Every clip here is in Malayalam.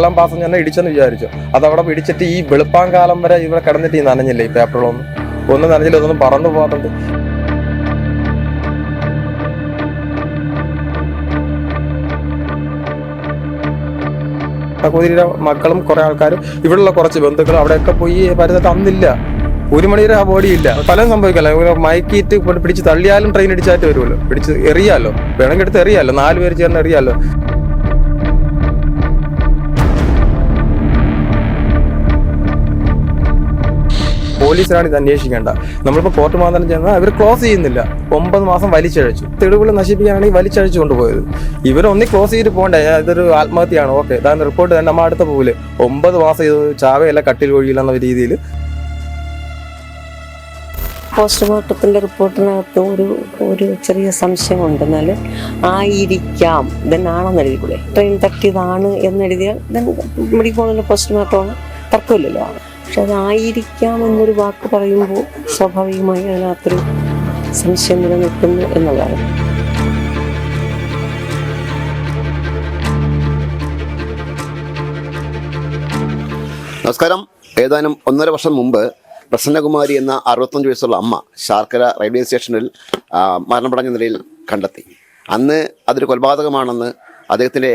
എറണാകുളം തന്നെ ഇടിച്ചെന്ന് വിചാരിച്ചു. അത് അവിടെ പിടിച്ചിട്ട് ഈ വെളുപ്പാങ്കാലം വരെ ഇവിടെ കിടന്നിട്ട് ഈ നനഞ്ഞില്ലേ ഈ പേപ്പറുകളൊന്നും ഒന്നും നനഞ്ഞില്ല ഇതൊന്നും പറന്നു പോകാത്തത് സഹോദരിയുടെ മക്കളും കുറെ ആൾക്കാരും ഇവിടെയുള്ള കുറച്ച് ബന്ധുക്കൾ അവിടെയൊക്കെ പോയി പരിധി തന്നില്ല ഒരു മണിവരെ ആ ബോഡി ഇല്ല. പലതും സംഭവിക്കല്ലോ? മയക്കിയിട്ട് പിടിച്ച് തള്ളിയാലും ട്രെയിൻ ഇടിച്ചായിട്ട് വരുമല്ലോ. പിടിച്ച് എറിയാലോ? വേണമെങ്കിൽ എടുത്ത് എറിയാലോ? നാല് ചേർന്ന് എറിയാലോ? പോലീസിനാണ് ഇത് അന്വേഷിക്കേണ്ട നമ്മളിപ്പോൾ കോർട്ട് മാതനം ചെന്നാൽ അവർ ക്ലോസ് ചെയ്യുന്നില്ല. ഒമ്പത് മാസം വലിച്ചഴച്ചു. തെളിവുകൾ നശിപ്പിക്കാനാണെങ്കിൽ വലിച്ചഴച്ചു കൊണ്ടുപോയത്. ഇവരൊന്നി ക്ലോസ് ചെയ്തിട്ട് പോകണ്ടേ? ഇതൊരു ആത്മഹത്യയാണ്? ഓക്കെ ഇതാണ് റിപ്പോർട്ട് തന്നെ നമ്മൾ അടുത്ത പോകില്ല ഒമ്പത് മാസം ഇത് ചാവയല്ല കട്ടിൽ കൊഴിയില്ല ഒഴിയില്ലെന്ന രീതിയിൽ പോസ്റ്റ്മോർട്ടത്തിന്റെ റിപ്പോർട്ടിനകത്ത് ഒരു ഒരു ചെറിയ സംശയമുണ്ട്. എന്നാൽ ആയിരിക്കാം. ഇതെന്നാണെന്ന് എഴുതിക്കൂടെ? ട്രെയിൻ തട്ടിയതാണ് എന്നെഴുതിയാൽ then മെഡിക്കൽ കോളേജിലെ പോസ്റ്റ്മോർട്ടമാണ് തർക്കമില്ലല്ലോ. പക്ഷെ അതായിരിക്കാം എന്നൊരു വാക്ക് പറയുമ്പോൾ സ്വാഭാവികമായി അതിനകത്തൊരു സംശയം നിലനിൽക്കുന്നു എന്നുള്ളതാണ്. നമസ്കാരം. ഏതാനും ഒന്നര വർഷം മുമ്പ് പ്രസന്നകുമാരി എന്ന അറുപത്തഞ്ച് വയസ്സുള്ള അമ്മ ശാർക്കര റെയിൽവേ സ്റ്റേഷനിൽ മരണപ്പെടഞ്ഞ നിലയിൽ കണ്ടെത്തി. അന്ന് അതൊരു കൊലപാതകമാണെന്ന് അദ്ദേഹത്തിന്റെ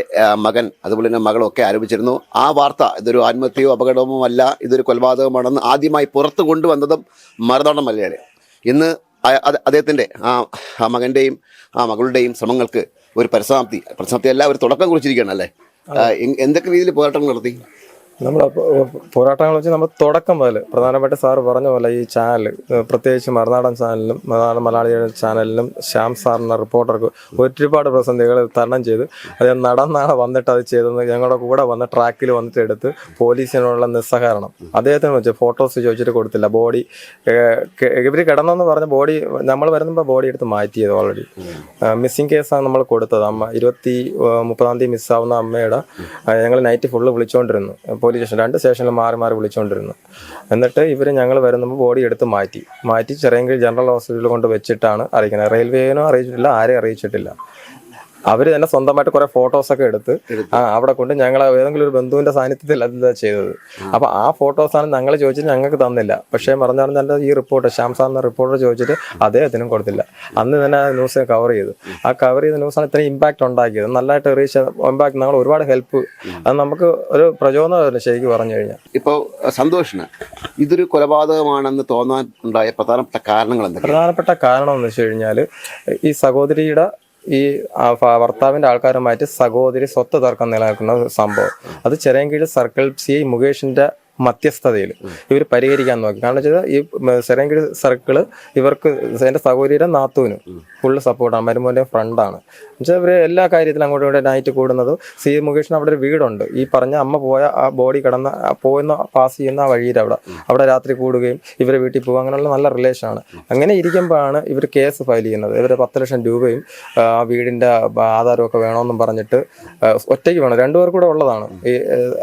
മകൻ അതുപോലെ തന്നെ മകളൊക്കെ ആരോപിച്ചിരുന്നു. ആ വാർത്ത ഇതൊരു ആത്മഹത്യയോ അപകടമോ അല്ല ഇതൊരു കൊലപാതകമാണെന്ന് ആദ്യമായി പുറത്തു കൊണ്ടുവന്നതും മറുതോണം മലയാളി. ഇന്ന് അദ്ദേഹത്തിന്റെ ആ ആ മകന്റെയും ആ മകളുടെയും ശ്രമങ്ങൾക്ക് ഒരു പരിസമാപ്തി പരിസമാപ്തി അല്ല ഒരു തുടക്കം കുറിച്ചിരിക്കുകയാണ് അല്ലേ? എന്തൊക്കെ രീതിയിൽ പോരാട്ടങ്ങൾ നടത്തി? നമ്മൾ പോരാട്ടങ്ങൾ വെച്ച് നമ്മൾ തുടക്കം മുതൽ പ്രധാനപ്പെട്ട സാർ പറഞ്ഞ പോലെ ഈ ചാനൽ പ്രത്യേകിച്ച് മറുനാടൻ ചാനലിലും മറുനാടൻ മലയാളിയുടെ ചാനലിലും ശ്യാം സാറിന്റെ റിപ്പോർട്ടർക്ക് ഒരുപാട് പ്രതിസന്ധികൾ തരണം ചെയ്ത് അത് നടന്നാണ് വന്നിട്ട് അത് ചെയ്തത് ഞങ്ങളുടെ കൂടെ വന്ന് ട്രാക്കിൽ വന്നിട്ട് എടുത്ത് പോലീസിനോടുള്ള നിസ്സഹകരണം. അദ്ദേഹത്തിന് വെച്ച് ഫോട്ടോസ് ചോദിച്ചിട്ട് കൊടുത്തില്ല. ബോഡി ഇവർ കിടന്നെന്ന് പറഞ്ഞ ബോഡി നമ്മൾ വരുമ്പോൾ ബോഡി എടുത്ത് മാറ്റിയത് ഓൾറെഡി മിസ്സിംഗ് കേസാണ് നമ്മൾ കൊടുത്തത്. അമ്മ ഇരുപത്തി മുപ്പതാം തീയതി മിസ്സാവുന്ന അമ്മയുടെ ഞങ്ങൾ നൈറ്റ് ഫുള്ള് വിളിച്ചുകൊണ്ടിരുന്നു പോലീസ് സ്റ്റേഷൻ രണ്ട് സ്റ്റേഷനിൽ മാറി മാറി വിളിച്ചുകൊണ്ടിരുന്നു. എന്നിട്ട് ഇവർ ഞങ്ങൾ വരുമ്പോൾ ബോഡി എടുത്ത് മാറ്റി. മാറ്റി ചെറിയെങ്കിൽ ജനറൽ ഹോസ്പിറ്റലിൽ കൊണ്ട് വെച്ചിട്ടാണ് അറിയിക്കുന്നത്. റെയിൽവേനോ അറിയിച്ചിട്ടില്ല ആരെയും അറിയിച്ചിട്ടില്ല. അവർ തന്നെ സ്വന്തമായിട്ട് കുറെ ഫോട്ടോസ് ഒക്കെ എടുത്ത് ആ അവിടെ കൊണ്ട് ഞങ്ങൾ ഏതെങ്കിലും ഒരു ബന്ധുവിന്റെ സാന്നിധ്യത്തിൽ അത് ചെയ്തത്. അപ്പൊ ആ ഫോട്ടോസാണ് ഞങ്ങൾ ചോദിച്ചിട്ട് ഞങ്ങൾക്ക് തന്നില്ല. പക്ഷേ തന്നെ ഈ റിപ്പോർട്ട് ശ്യാം സാറിന്റെ റിപ്പോർട്ടർ ചോദിച്ചിട്ട് അദ്ദേഹത്തിനും കൊടുത്തില്ല. അന്ന് തന്നെ ആ ന്യൂസ് കവർ ചെയ്തു. ആ കവർ ചെയ്ത ന്യൂസാണ് ഇത്രയും ഇമ്പാക്ട് ഉണ്ടാക്കിയത്. നല്ലതായിട്ട് റീച്ച് ഇമ്പാക്ട് ഞങ്ങൾ ഒരുപാട് ഹെൽപ്പ് അത് നമുക്ക് ഒരു പ്രചോദനമായിരുന്നു ശരിക്കും പറഞ്ഞു കഴിഞ്ഞാൽ. ഇപ്പോൾ സന്തോഷിന് ഇതൊരു കൊലപാതകമാണെന്ന് തോന്നാൻ ഉണ്ടായ പ്രധാനപ്പെട്ട കാരണങ്ങൾ എന്തൊക്കെയാണ്? പ്രധാനപ്പെട്ട കാരണം എന്ന് വെച്ച് കഴിഞ്ഞാൽ ഈ സഹോദരിയുടെ ഈ ആ ഭ- ഭർത്താവിന്റെ ആൾക്കാരുമായിട്ട് സഹോദരി സ്വത്ത് തർക്കം നിലനിൽക്കുന്ന സംഭവം. അത് ചെറിയൻകീഴ് സർക്കിൾ സി മുകേഷിന്റെ മധ്യസ്ഥതയിൽ. ഇവർ പരിഹരിക്കാൻ നോക്കി. കാരണം വെച്ചാൽ ഈ സെരങ്കിടി സർക്കിൾ ഇവർക്ക് എന്റെ സഹോദരിയുടെ നാത്തൂന് ഫുള്ള് സപ്പോർട്ടാണ് മരുമോന്റെ ഫ്രണ്ടാണ്. എന്നുവെച്ചാൽ ഇവർ എല്ലാ കാര്യത്തിലും അങ്ങോട്ടും ഇവിടെ നൈറ്റ് കൂടുന്നത് സി മുകേഷിന് അവിടെ ഒരു വീടുണ്ട്. ഈ പറഞ്ഞ അമ്മ പോയ ആ ബോഡി കിടന്ന പോയെന്ന് പോകുന്ന പാസ് ചെയ്യുന്ന ആ വഴിയിൽ അവിടെ. അവിടെ രാത്രി കൂടുകയും ഇവരെ വീട്ടിൽ പോകുക അങ്ങനെയുള്ള നല്ല റിലേഷൻ ആണ് അങ്ങനെ ഇരിക്കുമ്പോഴാണ് ഇവർ കേസ് ഫയൽ ചെയ്യുന്നത്. ഇവർ പത്ത് ലക്ഷം രൂപയും ആ, വീടിന്റെ വീടിന്റെ ആധാരമൊക്കെ വേണമെന്നും പറഞ്ഞിട്ട് ഒറ്റയ്ക്ക് വേണം. രണ്ടുപേർക്കൂടെ ഉള്ളതാണ്. ഈ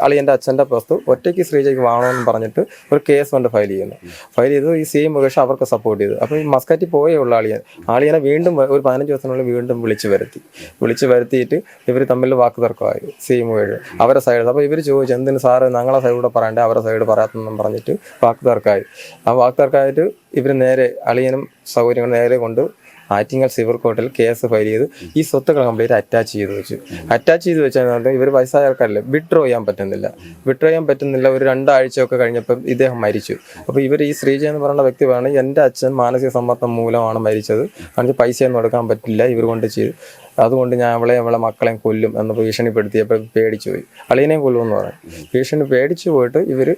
അളിയന്റെ അച്ഛന്റെ വസ്തു ഒറ്റയ്ക്ക് ശ്രീജയ്ക്ക് വേണമെന്ന് പറഞ്ഞിട്ട് ഒരു കേസ് കൊണ്ട് ഫയൽ ചെയ്യുന്നു. ഫയൽ ചെയ്തു ഈ സെയിം പക്ഷെ അവർക്ക് സപ്പോർട്ട് ചെയ്തു. അപ്പോൾ ഈ മസ്കറ്റി പോയേ ഉള്ള ആളിയെ. ആളിയനെ വീണ്ടും ഒരു പതിനഞ്ച് ദിവസത്തിനുള്ളിൽ വീണ്ടും വിളിച്ചു വരുത്തി. വിളിച്ചു വരുത്തിയിട്ട് ഇവർ തമ്മിൽ വാക്ക് തർക്കമായി സെയിം വേഴ് അവരെ സൈഡ് അപ്പോൾ ഇവർ ചോദിച്ചു എന്തിന് സാറ് ഞങ്ങളെ സൈഡിലൂടെ പറയണ്ടേ അവരുടെ സൈഡ് പറയാത്തെന്നും പറഞ്ഞിട്ട് വാക്ക് തർക്കമായി ആ വാക്ക് തർക്കമായിട്ട് ഇവർ നേരെ അളിയനും സൗകര്യങ്ങൾ നേരെ കൊണ്ട് ആറ്റിങ്ങൽ സിവിൽ കോർട്ടിൽ കേസ് ഫയൽ ചെയ്ത് ഈ സ്വത്തുക്കൾ കംപ്ലീറ്റ് അറ്റാച്ച് ചെയ്ത് വെച്ചു. അറ്റാച്ച് ചെയ്ത് വെച്ചാൽ ഇവർ വയസ്സായ ആൾക്കാരല്ലേ വിഡ്രോ ചെയ്യാൻ പറ്റുന്നില്ല. വിഡ്രോ ചെയ്യാൻ പറ്റുന്നില്ല ഒരു രണ്ടാഴ്ചയൊക്കെ കഴിഞ്ഞപ്പോൾ ഇദ്ദേഹം മരിച്ചു. അപ്പോൾ ഇവർ ഈ ശ്രീജ എന്ന് പറയുന്ന വ്യക്തി പറയുന്നത് എന്റെ അച്ഛൻ മാനസിക സമ്മർദ്ദം മൂലമാണ് മരിച്ചത്. കാരണം പൈസയൊന്നും എടുക്കാൻ പറ്റില്ല ഇവർ കൊണ്ട് ചെയ്ത്. അതുകൊണ്ട് ഞാൻ അവളെ അവളെ മക്കളെയും കൊല്ലും എന്ന് ഭീഷണിപ്പെടുത്തിയപ്പോൾ പേടിച്ചു പോയി. അളിയനെയും കൊല്ലും എന്ന് പറഞ്ഞു. ഭീഷണി പേടിച്ചു പോയിട്ട് ഇവർ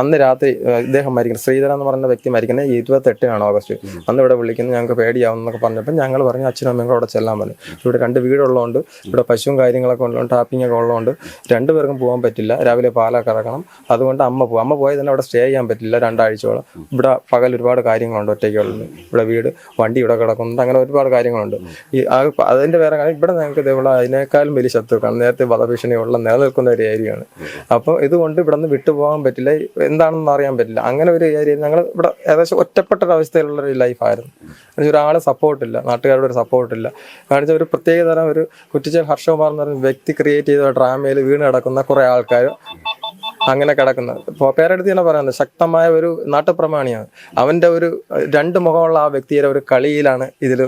അന്ന് രാത്രി ഇദ്ദേഹം മരിക്കുന്നത് ശ്രീധരൻ എന്ന് പറഞ്ഞ വ്യക്തി മരിക്കുന്നത് ഇരുപത്തെട്ടിനാണ് ഓഗസ്റ്റ്. അന്ന് ഇവിടെ വിളിക്കുന്നത് ഞങ്ങൾക്ക് പേടിയാവും എന്നൊക്കെ പറഞ്ഞപ്പോൾ ഞങ്ങൾ പറഞ്ഞു അച്ഛനും അമ്മയും കൂടെ അവിടെ ചെല്ലാൻ പറഞ്ഞു. ഇവിടെ രണ്ട് വീടുള്ളതുകൊണ്ട് ഇവിടെ പശുവും കാര്യങ്ങളൊക്കെ ഉള്ളതുകൊണ്ട് ടാപ്പിംഗ് ഒക്കെ ഉള്ളതുകൊണ്ട് രണ്ടുപേർക്കും പോകാൻ പറ്റില്ല. രാവിലെ പാലൊക്കെ ഇറക്കണം അതുകൊണ്ട് അമ്മ പോകും അമ്മ പോയി തന്നെ അവിടെ സ്റ്റേ ചെയ്യാൻ പറ്റില്ല രണ്ടാഴ്ചയോളം. ഇവിടെ പകൽ ഒരുപാട് കാര്യങ്ങളുണ്ട് ഒറ്റയ്ക്കുള്ളത്. ഇവിടെ വീട് വണ്ടി ഇവിടെ കിടക്കുന്നുണ്ട് അങ്ങനെ ഒരുപാട് കാര്യങ്ങളുണ്ട്. ഈ ആ അതിന്റെ വേറെ കാര്യം ഇവിടെ ഞങ്ങൾക്ക് ഇതേപോലെ അതിനേക്കാളും വലിയ ശത്രുക്കളാണ് നേരത്തെ വധഭീഷണിയുള്ള നിലനിൽക്കുന്ന ഒരു ഏരിയയാണ് അപ്പോൾ ഇതുകൊണ്ട് ഇവിടെ നിന്ന് വിട്ടുപോകാൻ പറ്റില്ല. എന്താണെന്ന് അറിയാൻ പറ്റില്ല. അങ്ങനെ ഒരു ഏരിയ ഞങ്ങൾ ഇവിടെ ഏകദേശം ഒറ്റപ്പെട്ട ഒരു അവസ്ഥയിലുള്ള ഒരു ലൈഫായിരുന്നു ഒരാളെ സപ്പോർട്ടില്ല നാട്ടുകാരുടെ ഒരു സപ്പോർട്ടില്ല കാണിച്ച ഒരു പ്രത്യേക തരം ഒരു കുറ്റിച്ചൽ ഹർഷകുമാർ എന്ന് പറയുന്ന വ്യക്തി ക്രിയേറ്റ് ചെയ്ത ഡ്രാമയിൽ വീണ് കിടക്കുന്ന കുറെ ആൾക്കാർ അങ്ങനെ കിടക്കുന്നത്. പേരെടുത്ത് തന്നെ പറയുന്നത് ശക്തമായ ഒരു നാട്ടുപ്രമാണിയാണ്. അവന്റെ ഒരു രണ്ട് മുഖമുള്ള ആ വ്യക്തിയുടെ ഒരു കളിയിലാണ് ഇതിൽ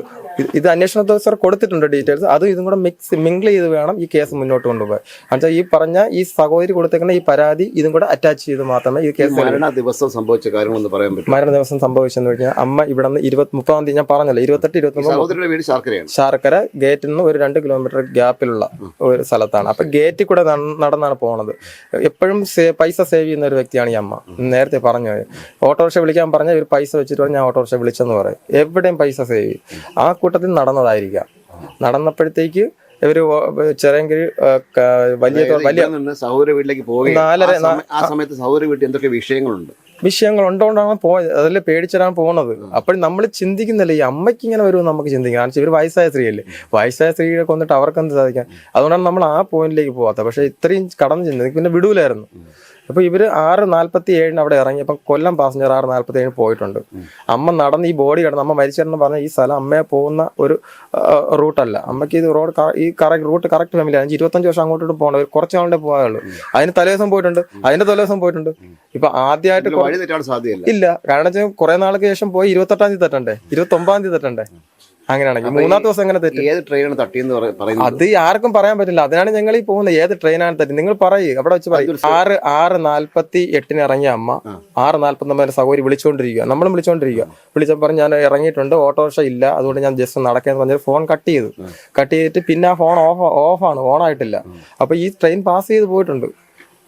ഇത് അന്വേഷണ ഉദ്യോഗസ്ഥർ കൊടുത്തിട്ടുണ്ട് ഡീറ്റെയിൽസ്. അത് ഇതും കൂടെ മിക്സ് മിങ്കിൾ ചെയ്ത് വേണം ഈ കേസ് മുന്നോട്ട് കൊണ്ടുപോകാൻ. എന്നുവെച്ചാൽ ഈ പറഞ്ഞ ഈ സഹോദരി കൊടുത്തേക്കുന്ന ഈ പരാതി ഇതും കൂടെ അറ്റാച്ച് ചെയ്ത് മാത്രമേ ഈ കേസ് മരണ ദിവസം സംഭവിച്ച കാര്യങ്ങളൊന്ന് പറയാൻ പറ്റും മരണ ദിവസം സംഭവിച്ചെന്ന് വെച്ചാൽ അമ്മ ഇവിടെ നിന്ന് ഇരുപത്തി മുപ്പതാം തീയതി ഞാൻ പറഞ്ഞല്ലോ ഇരുപത്തെട്ട് ഇരുപത്തി ശർക്കര ഗേറ്റിൽ നിന്ന് ഒരു രണ്ട് കിലോമീറ്റർ ഗ്യാപ്പിലുള്ള ഒരു സ്ഥലത്താണ്. അപ്പൊ ഗേറ്റിൽ കൂടെ നടന്നാണ് പോണത്. എപ്പോഴും പൈസ സേവ് ചെയ്യുന്ന ഒരു വ്യക്തിയാണ് ഈ അമ്മ. നേരത്തെ പറഞ്ഞു ഓട്ടോറിക്ഷ വിളിക്കാൻ പറഞ്ഞ ഒരു പൈസ വെച്ചിട്ട് ഞാൻ ഓട്ടോറിക്ഷ വിളിച്ചെന്ന് പറയും. എവിടെയും പൈസ സേവ് ചെയ്യും. ആ കൂട്ടത്തിൽ നടന്നതായിരിക്കാം. നടന്നപ്പോഴത്തേക്ക് ഇവർ ചെറിയ വലിയ വലിയ സൗര സഹോദര വീട്ടിലേക്ക് പോവുകയും നാലര- ആ സമയത്ത് സഹോദര വീട്ടിൽ എന്തൊക്കെ വിഷയങ്ങളുണ്ട്? വിഷയങ്ങൾ ഉണ്ടോണ്ടാണ് പോയത് അതിൽ പേടിച്ചിടാൻ പോകുന്നത് അപ്പോൾ നമ്മൾ ചിന്തിക്കുന്നില്ല ഈ അമ്മയ്ക്ക് ഇങ്ങനെ വരുമെന്ന് നമുക്ക് ചിന്തിക്കാം കാരണം ഇവർ വയസ്സായ സ്ത്രീയല്ലേ. വയസ്സായ സ്ത്രീയെ കൊന്നിട്ട് അവർക്ക് എന്ത് സാധിക്കാൻ അതുകൊണ്ടാണ് നമ്മൾ ആ പോയിന്റിലേക്ക് പോകാത്തത് പക്ഷേ ഇത്രയും കടന്നു ചിന്തി പിന്നെ വിടൂലായിരുന്നു. അപ്പോൾ ഇവർ ആറ് നാൽപ്പത്തി ഏഴിന് അവിടെ ഇറങ്ങി. അപ്പം കൊല്ലം പാസഞ്ചർ ആറ് നാൽപ്പത്തി ഏഴിന് പോയിട്ടുണ്ട് അമ്മ നടന്ന് ഈ ബോഡി കിടന്ന് അമ്മ മരിച്ചെന്ന് പറഞ്ഞ ഈ സ്ഥലം അമ്മയെ പോകുന്ന ഒരു റൂട്ടല്ല. അമ്മയ്ക്ക് ഇത് റോഡ് ഈ കറക്റ്റ് റൂട്ട് കറക്റ്റ് ഫാമിലി അഞ്ച് ഇരുപത്തഞ്ച് വർഷം അങ്ങോട്ടോട്ട് പോകണം ഒരു കുറച്ച് ആളുടെ പോകാനുള്ളൂ അതിന് തലേദിവസം പോയിട്ടുണ്ട്. അതിന്റെ തലേദിവസം പോയിട്ടുണ്ട്. ഇപ്പൊ ആദ്യമായിട്ട് ഇല്ല. കാരണം വെച്ചാൽ കുറെ നാൾക്ക് ശേഷം പോയി ഇരുപത്തെട്ടാം തീയതി തട്ടണ്ടേ? ഇരുപത്തി ഒമ്പതാം തീയതി തെറ്റണ്ടേ അങ്ങനെയാണെങ്കിൽ മൂന്നാമത്തെ ദിവസം എങ്ങനെ തെറ്റി? ഏത് ട്രെയിനാണ് തട്ടിയെന്ന് പറ- പറയുന്നത്? അത് ആർക്കും പറയാൻ പറ്റില്ല. അതിനാണ് ഞങ്ങൾ ഈ പോകുന്നത്. ഏത് ട്രെയിനാണ് തെറ്റി നിങ്ങൾ പറയൂ. അവിടെ വെച്ച് പറയും. ആറ് ആറ് നാല്പത്തി എട്ടിന് ഇറങ്ങിയ അമ്മ ആറ് നാല്പത്തി ഒമ്പതിന് സൗകര്യം വിളിച്ചുകൊണ്ടിരിക്കുക നമ്മളും വിളിച്ചുകൊണ്ടിരിക്കുക വിളിച്ചപ്പോൾ പറഞ്ഞ് ഞാൻ ഇറങ്ങിയിട്ടുണ്ട്. ഓട്ടോറിക്ഷ ഇല്ല. അതുകൊണ്ട് ഞാൻ ജസ്റ്റ് നടക്കാന്ന് പറഞ്ഞൊരു ഫോൺ കട്ട് ചെയ്തു. കട്ട് ചെയ്തിട്ട് പിന്നെ ആ ഫോൺ ഓഫ് ഓഫാണ് ഓൺ ആയിട്ടില്ല. അപ്പൊ ഈ ട്രെയിൻ പാസ് ചെയ്ത് പോയിട്ടുണ്ട്.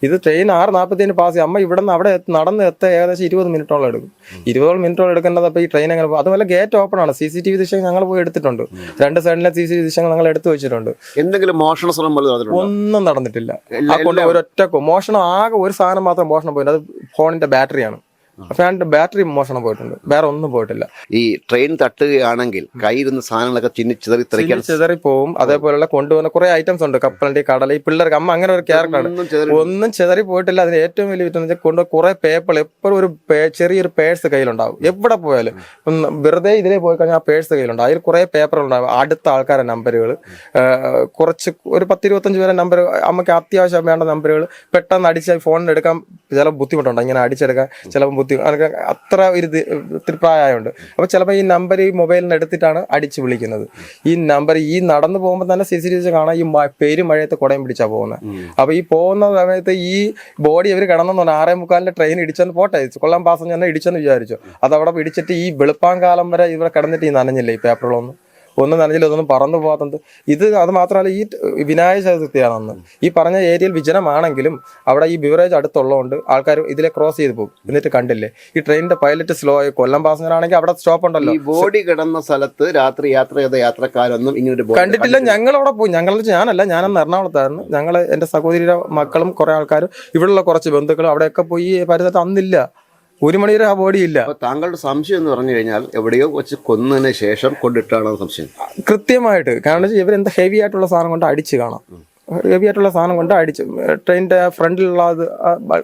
ഇത് ട്രെയിൻ ആറ് നാൽപ്പത്തേന് പാസ് ചെയ്യും. അമ്മ ഇവിടെ നിന്ന് അവിടെ നടന്ന് എത്ത ഏകദേശം ഇരുപത് മിനിറ്റോളം എടുക്കും. ഇരുപത് മിനിറ്റോളം എടുക്കേണ്ടത് അപ്പോൾ ഈ ട്രെയിൻ അങ്ങനെ പോകും അതുപോലെ ഗേറ്റ് ഓപ്പൺ ആണ്. സി സി ടി വി ദിശ ഞങ്ങൾ പോയി എടുത്തിട്ടുണ്ട്. രണ്ട് സൈഡിലെ സി സി ടി വി ദൃശ്യങ്ങൾ ഞങ്ങൾ എടുത്തു വെച്ചിട്ടുണ്ട്. എന്തെങ്കിലും മോഷണ ശ്രമം ഒന്നും നടന്നിട്ടില്ല. ആ ഒരൊറ്റ മോഷണം ആകെ ഒരു സാധനം മാത്രം മോഷണം പോയിട്ടുണ്ട് അത് ഫോണിന്റെ ബാറ്ററിയാണ് ഫാനിന്റെ ബാറ്ററി മോഷണം പോയിട്ടുണ്ട്. വേറെ ഒന്നും പോയിട്ടില്ല. ഈ ട്രെയിൻ തട്ടുകയാണെങ്കിൽ കയ്യിരുന്ന സാധനങ്ങളൊക്കെ ചിന്നി ചിതറി തെറിക്കാൻ ചിതറി പോവും. അതേപോലെയുള്ള കൊണ്ടുവന്ന കുറെ ഐറ്റംസ് ഉണ്ട്. കപ്പലണ്ടി കടല ഈ പിള്ളേർക്ക് അമ്മ അങ്ങനെ ഒരു ക്യാരക്ടറാണ് ഒന്നും ചിതറി പോയിട്ടില്ല. അതിന് ഏറ്റവും വലിയ വിറ്റം വെച്ചാൽ കൊണ്ട് കുറെ പേപ്പർ എപ്പോഴും ഒരു ചെറിയൊരു പേഴ്സ് കയ്യിലുണ്ടാവും. എവിടെ പോയാലും. വെറുതെ ഇതിലേ പോയി കഴിഞ്ഞാൽ ആ പേഴ്സ് കയ്യിലുണ്ടാവും. അതിൽ കുറെ പേപ്പർ ഉണ്ടാവും. അടുത്ത ആൾക്കാരുടെ നമ്പറുകൾ കുറച്ച് ഒരു പത്തിരുപത്തഞ്ച് പേരെ നമ്പർ അമ്മയ്ക്ക് അത്യാവശ്യം വേണ്ട നമ്പറുകൾ പെട്ടെന്ന് അടിച്ച് ഫോണിൽ എടുക്കാൻ ചില ബുദ്ധിമുട്ടുണ്ട്. ഇങ്ങനെ അടിച്ചെടുക്കാൻ ചിലപ്പോൾ ബുദ്ധി അത്ര ഒരു തൃപ്രായമുണ്ട് പ്രായമുണ്ട് അപ്പോൾ ചിലപ്പോൾ ഈ നമ്പർ ഈ മൊബൈലിൽ എടുത്തിട്ടാണ് അടിച്ച് വിളിക്കുന്നത്. ഈ നമ്പർ ഈ നടന്നു പോകുമ്പോൾ തന്നെ സി സി ടി വി കാണാം ഈ പേര് മഴയത്ത് കുടയും പിടിച്ചാൽ പോകുന്നത് അപ്പോൾ ഈ പോകുന്ന സമയത്ത് ഈ ബോഡി അവർ കിടന്നു പറഞ്ഞാൽ ആറേ മുക്കാലിന്റെ ട്രെയിൻ ഇടിച്ചെന്ന് പോട്ടെ. കൊല്ലം പാസഞ്ചർ തന്നെ ഇടിച്ചെന്ന് വിചാരിച്ചു. അത് അവിടെ ഇടിച്ചിട്ട് ഈ വെളുപ്പാങ്കാലം വരെ ഇവിടെ കിടന്നിട്ട് ഈ നനഞ്ഞില്ലേ ഈ പേപ്പറുകളൊന്നും ഒന്നും നനഞ്ഞില്ല ഇതൊന്നും പറന്നു പോകാത്തത് ഇത് അത് മാത്രമല്ല ഈ വിനായക ചതുർത്ഥിയാണ് അന്ന് ഈ പറഞ്ഞ ഏരിയയിൽ വിജനമാണെങ്കിലും അവിടെ ഈ ബിവറേജ് അടുത്തുള്ളതുകൊണ്ട് ആൾക്കാർ ഇതിലെ ക്രോസ് ചെയ്ത് പോകും. എന്നിട്ട് കണ്ടില്ലേ? ഈ ട്രെയിനിന്റെ പൈലറ്റ് സ്ലോ ആയി. കൊല്ലം പാസഞ്ചർ ആണെങ്കിൽ അവിടെ സ്റ്റോപ്പ് ഉണ്ടല്ലോ. ബോഡി കിടന്ന സ്ഥലത്ത് രാത്രി യാത്ര ചെയ്ത യാത്രക്കാരൊന്നും ഇങ്ങനെ ഒരു കണ്ടിട്ടില്ല. ഞങ്ങൾ അവിടെ പോയി. ഞങ്ങൾ ഞാനല്ല ഞാനന്ന് എറണാകുളത്തായിരുന്നു. ഞങ്ങൾ എന്റെ സഹോദരിയുടെ മക്കളും കുറെ ആൾക്കാരും ഇവിടെയുള്ള കുറച്ച് ബന്ധുക്കളും അവിടെയൊക്കെ പോയി പരിസരത്ത് അന്നില്ല. ഒരു മണി ആ ബോഡി ഇല്ല. അപ്പൊ താങ്കളുടെ സംശയം എന്ന് പറഞ്ഞു കഴിഞ്ഞാൽ എവിടെയോ വെച്ച് കൊന്നതിന് ശേഷം കൊണ്ടിട്ടാണോ സംശയം. കൃത്യമായിട്ട്. കാരണം വെച്ചാൽ ഇവരെന്താ ഹെവി ആയിട്ടുള്ള സാധനം കൊണ്ട് അടിച്ച് കാണാം. ഹെവി ആയിട്ടുള്ള സാധനം കൊണ്ട് അടിച്ച് ട്രെയിനിന്റെ ഫ്രണ്ടിലുള്ള അത്